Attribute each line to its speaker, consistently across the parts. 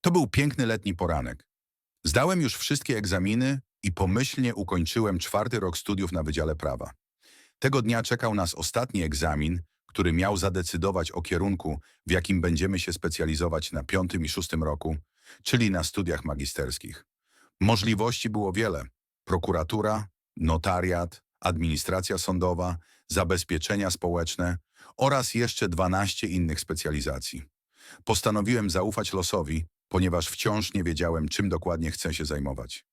Speaker 1: To był piękny letni poranek. Zdałem już wszystkie egzaminy i pomyślnie ukończyłem czwarty rok studiów na Wydziale Prawa. Tego dnia czekał nas ostatni egzamin, który miał zadecydować o kierunku, w jakim będziemy się specjalizować na piątym i szóstym roku, czyli na studiach magisterskich. Możliwości było wiele. Prokuratura, notariat, administracja sądowa, zabezpieczenia społeczne oraz jeszcze 12 innych specjalizacji. Postanowiłem zaufać losowi, ponieważ wciąż nie wiedziałem, czym dokładnie chcę się zajmować.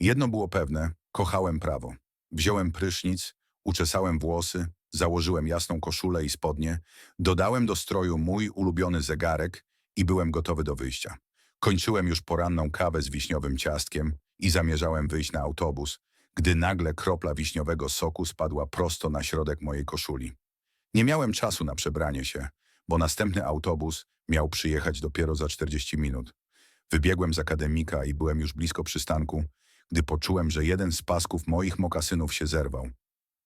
Speaker 1: Jedno było pewne, kochałem prawo. Wziąłem prysznic, uczesałem włosy, założyłem jasną koszulę i spodnie, dodałem do stroju mój ulubiony zegarek i byłem gotowy do wyjścia. Kończyłem już poranną kawę z wiśniowym ciastkiem i zamierzałem wyjść na autobus, gdy nagle kropla wiśniowego soku spadła prosto na środek mojej koszuli. Nie miałem czasu na przebranie się, bo następny autobus miał przyjechać dopiero za 40 minut. Wybiegłem z akademika i byłem już blisko przystanku, gdy poczułem, że jeden z pasków moich mokasynów się zerwał.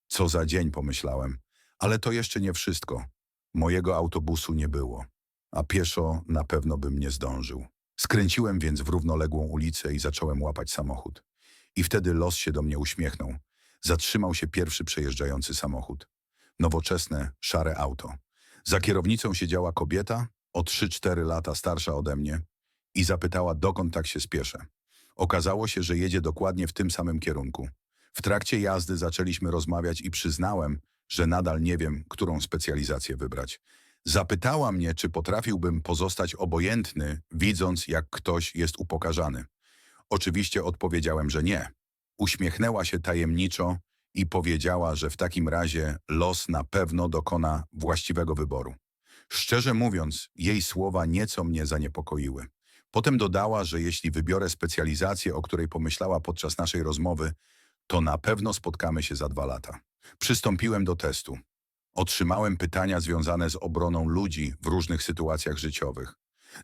Speaker 1: Co za dzień, pomyślałem. Ale to jeszcze nie wszystko. Mojego autobusu nie było, a pieszo na pewno bym nie zdążył. Skręciłem więc w równoległą ulicę i zacząłem łapać samochód. I wtedy los się do mnie uśmiechnął. Zatrzymał się pierwszy przejeżdżający samochód. Nowoczesne, szare auto. Za kierownicą siedziała kobieta, o 3-4 lata starsza ode mnie, i zapytała, dokąd tak się spieszę. Okazało się, że jedzie dokładnie w tym samym kierunku. W trakcie jazdy zaczęliśmy rozmawiać i przyznałem, że nadal nie wiem, którą specjalizację wybrać. Zapytała mnie, czy potrafiłbym pozostać obojętny, widząc, jak ktoś jest upokarzany. Oczywiście odpowiedziałem, że nie. Uśmiechnęła się tajemniczo i powiedziała, że w takim razie los na pewno dokona właściwego wyboru. Szczerze mówiąc, jej słowa nieco mnie zaniepokoiły. Potem dodała, że jeśli wybiorę specjalizację, o której pomyślała podczas naszej rozmowy, to na pewno spotkamy się za dwa lata. Przystąpiłem do testu. Otrzymałem pytania związane z obroną ludzi w różnych sytuacjach życiowych.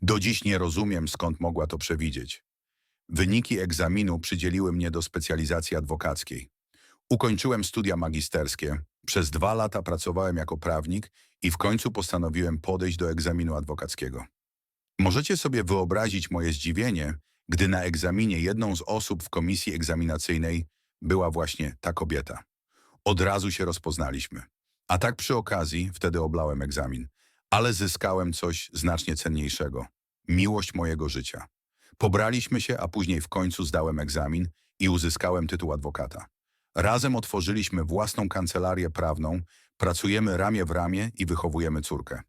Speaker 1: Do dziś nie rozumiem, skąd mogła to przewidzieć. Wyniki egzaminu przydzieliły mnie do specjalizacji adwokackiej. Ukończyłem studia magisterskie. Przez dwa lata pracowałem jako prawnik i w końcu postanowiłem podejść do egzaminu adwokackiego. Możecie sobie wyobrazić moje zdziwienie, gdy na egzaminie jedną z osób w komisji egzaminacyjnej była właśnie ta kobieta. Od razu się rozpoznaliśmy. A tak przy okazji wtedy oblałem egzamin, ale zyskałem coś znacznie cenniejszego. Miłość mojego życia. Pobraliśmy się, a później w końcu zdałem egzamin i uzyskałem tytuł adwokata. Razem otworzyliśmy własną kancelarię prawną, pracujemy ramię w ramię i wychowujemy córkę.